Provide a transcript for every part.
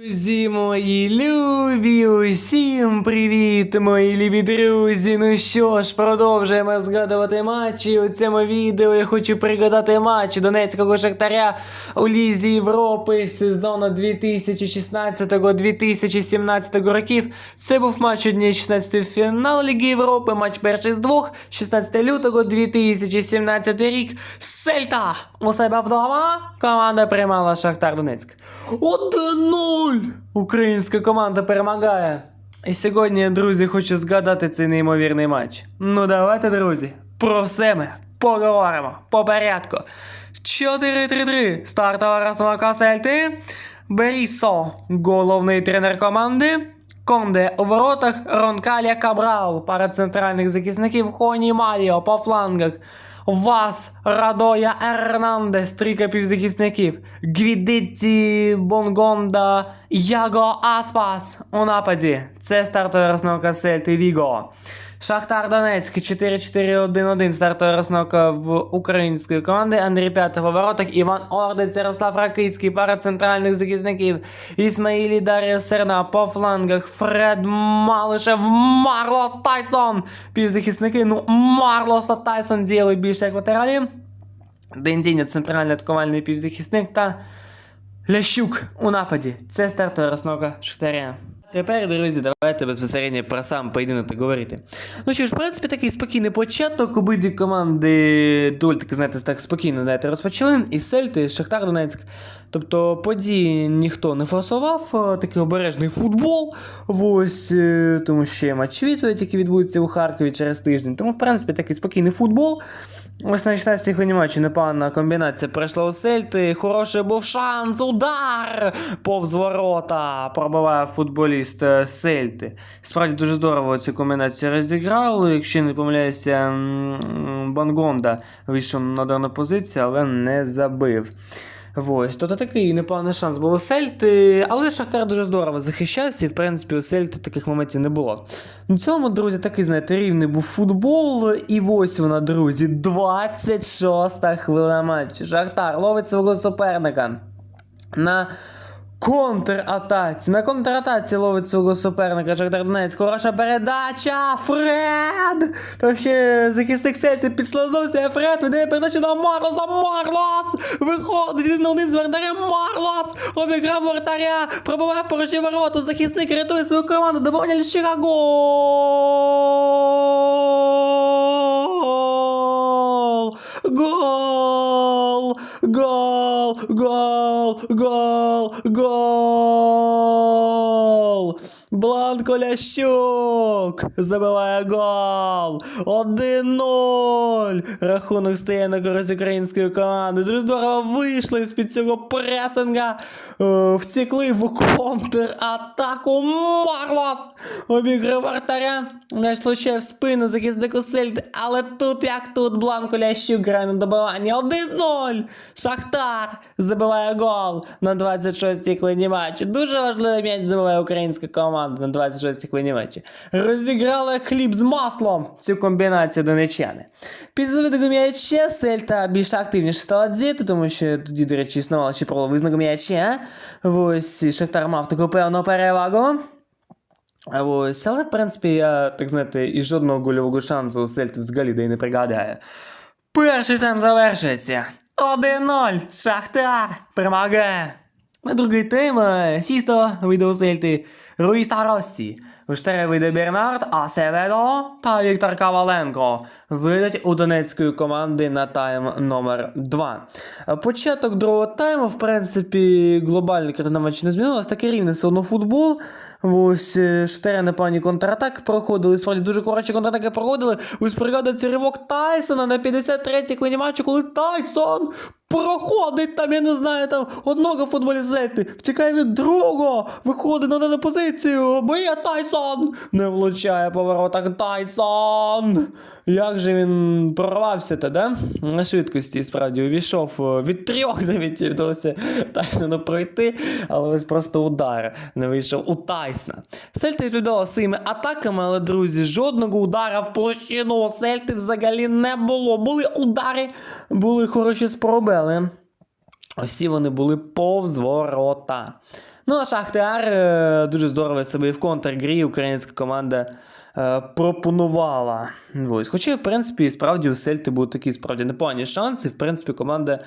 Друзі мої любі, усім привіт, мої любі друзі. Ну що ж, продовжуємо згадувати матчі. У цьому відео я хочу пригадати матч Донецького Шахтаря у Лізі Європи сезону 2016-2017 років. Це був матч однієї 16 фінал Ліги Європи, матч перший з двох, 16 лютого 2017 рік. Сельта у себе вдома. Команда приймала Шахтар Донецьк. 1-0! Українська команда перемагає. І сьогодні, друзі, хочу згадати цей неймовірний матч. Ну давайте, друзі, про все ми поговоримо по порядку. 4-3-3. Стартова розстановка Сельти. Берісо, головний тренер команди. Конде у воротах, Ронкаля Кабрал, пара центральних захисників, Хоні Маріо по флангах. Вас, Радоя Ернандес, трійка півзахисників, Гвідиці, Бонгонда, Яго Аспас у нападі. Це стартова розновка Сельти Віго. Шахтар Донецьк 4-4-1-1 стартова розновка в української команди. Андрій П'ятов у воротах, Іван Ордець, Ярослав Ракицький, пара центральних захисників, Ісмаїлі Дар'я Серна по флангах, Фред Малишев, Марлос Тайсон. Півзахисники, ну Марлос та Тайсон діяли більше як латералі. Дендіння центральний атакувальний півзахисник та Лящук у нападі. Це стартова розновка Шахтаря. Тепер, друзі, давайте безпосередньо про сам поєдинок так говорити. Ну що ж, в принципі, такий спокійний початок. Обидві команди доволі таки, знаєте, так спокійно знаєте, розпочали. І Сельти, Шахтар Донецьк. Тобто події ніхто не форсував, такий обережний футбол. Ось, е, тому що матч відповідь, який відбудеться у Харкові через тиждень. Тому, в принципі, такий спокійний футбол. Ось на 16 хвилині матчу непогана комбінація пройшла у Сельти. Хороший був шанс, удар! Повз ворота пробиває футболіст е, Сельти. Справді дуже здорово цю комбінацію розіграли. Якщо не помиляюся, Бангонда вийшов на дану позицію, але не забив. Ось, тобто такий непоганий шанс був у Сельти, але Шахтар дуже здорово захищався, і в принципі у Сельти таких моментів не було. На цьому, друзі, такий, знаєте, рівний був футбол. І ось вона, друзі, 26-та хвилина матчу. Шахтар ловить свого суперника на контратаці. На контратаці ловить свого суперника Шахтар Донецьк. Хороша передача. Фред! Там ще захисник Сельти підслизнувся. Фред веде передачу на Марлоса. Марлос! Виходить на один з вратарем. Марлос! Обіграв вратаря. Пробиває порожні ворота. Захисник рятує свою команду. Добавляє Ліщика. Гол! Гол! Гол! Гол! Гол! Гол! Бланко Лящук забиває гол! 1-0! Рахунок стає на користь української команди. Дуже здорово вийшли з-під цього пресинга. Е, Втекли в контратаку. Марлос! Обіграв вратаря. М'яч влучає в спину захиснику Сельди. Але тут як тут Бланко Лящук грає на добивання. 1-0! Шахтар забиває гол на 26-й хвилині матчу. Дуже важливий м'яч забиває українська команда на 26-й хвилині матчу. Розіграли хліб з маслом цю комбінацію донечани. Після забитого м'яча Сельта більш активніше стала діяти, тому що тоді, до речі, існувало ще правило визнаку м'яча. Ось Шахтар мав таку певну перевагу. А Ось, але в принципі, я, так знаєте, і жодного гольового шансу у Сельти взагалі да й не пригадаю. Перший тайм завершується. 1-0. Шахтар перемагає. На другий тайм е, Сісто вийде у Сельти Руїс та Росі. У штари вийде Бернард, Асеведо та Віктор Коваленко. Вийдуть у донецької команди на тайм номер 2. Початок другого тайму, в принципі, глобально картина матчу не змінилась. Такий рівний все одно футбол. Ось е, штари непогані контратаки проходили. Справді дуже короткі контратаки проходили. Ось пригадується ривок Тайсона на 53-й хвилині матчу, коли Тайсон проходить там, я не знаю, там одного футболізети, втікає від другого, виходить на дану позицію, б'є Тайсон, не влучає по воротах Тайсон. Як же він прорвався да? На швидкості справді увійшов е, від трьох навіть вдалося Тайсону пройти, але ось просто удар не вийшов у Тайсона. Сельта відповідала своїми атаками, але, друзі, жодного удара в площину у Сельти взагалі не було. Були удари, були хороші спроби, але Усі вони були повз ворота. Ну, а Шахтар е, дуже здорово себе і в контргрі українська команда е, пропонувала. Ось. Хоча, в принципі, справді у Сельти були такі справді непогані шанси. В принципі, команда.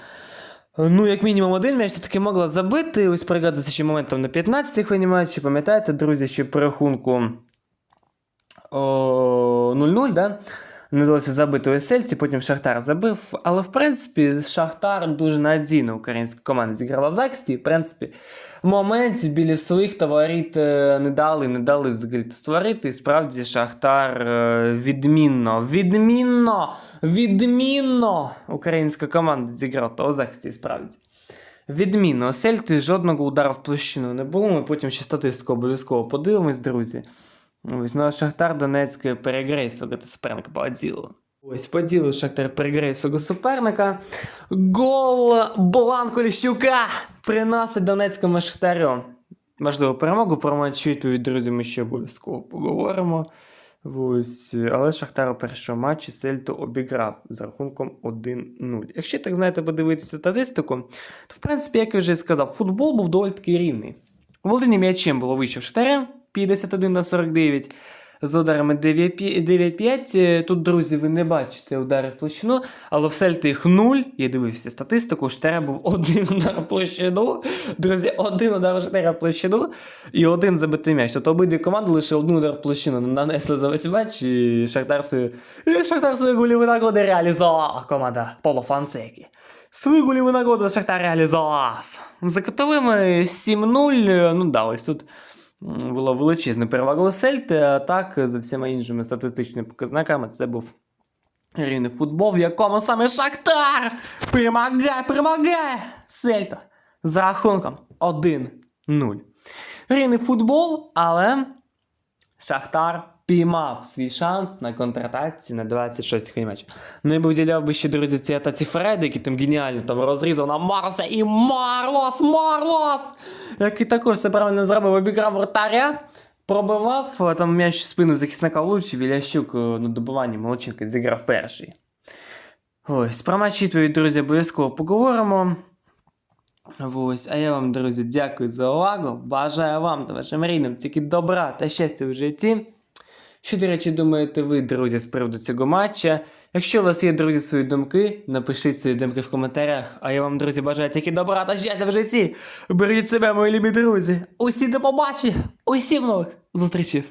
Ну, як мінімум один м'яч все-таки могла забити. Ось пригадується ще моментом на 15-й хвилині матчі. Пам'ятаєте, друзі, що по рахунку о, 0-0, да? Не вдалося забити у Сельці, потім Шахтар забив. Але в принципі, Шахтар дуже надійно українська команда зіграла в захисті. В принципі, моментів біля своїх товарит е, не дали, не дали взагалі створити. І справді Шахтар е, відмінно, відмінно, відмінно українська команда зіграла у захисті, справді. Відмінно, у Сельти жодного удару в площину не було. Ми потім ще статистику обов'язково подивимось, друзі. Ось, ну а Шахтар Донецьк переграє свого суперника по ділу. Ось по ділу Шахтар переграє свого суперника. Гол Бланко Ліщука приносить Донецькому Шахтарю. Важливу перемогу про матч відповідь, друзі, ми ще обов'язково поговоримо. Ось, але Шахтар у першому матчі Сельту обіграв за рахунком 1-0. Якщо так знаєте, подивитися статистику, то в принципі, як я вже сказав, футбол був доволі таки рівний. Володіння м'ячем було вище в Шахтаря 51 на 49. З ударами 9-5. Е, Тут, друзі, ви не бачите удари в площину, але в Сельти їх 0. Я дивився статистику. У Штаря був один удар в площину. Друзі, один удар у Штаря в площину і один забитий м'яч. Тобто обидві команди лише один удар в площину нанесли за весь матч, і Шахтар свою, і Шахтар свою гольову нагоду реалізувала команда Поло Фансекі. Свою гольову нагоду Шахтар реалізував. За котовими 7-0. Ну да, ось тут м, була величезна перевага у Сельти, а так за всіма іншими статистичними показниками це був рівний футбол, в якому саме Шахтар перемагає, перемагає Сельта за рахунком 1-0. Рівний футбол, але Шахтар піймав свій шанс на контратаці на 26 хвилин матчу. Ну і виділяв би ще, друзі, ці атаці Фреди, який там геніально там розрізав на Марса і Марлос, Марлос! Який також все правильно зробив, обіграв вратаря, пробивав, там м'яч в спину захисника влучив, і Лящук е, на добуванні Молодченка зіграв перший. Ось, про матч відповідь, друзі, обов'язково поговоримо. Ось, а я вам, друзі, дякую за увагу. Бажаю вам та вашим рідним тільки добра та щастя в житті. Що, до речі, думаєте ви, друзі, з приводу цього матча? Якщо у вас є, друзі, свої думки, напишіть свої думки в коментарях. А я вам, друзі, бажаю тільки добра та щастя в житті. Беріть себе, мої любі друзі. Усі до побачення, усім нових зустрічей.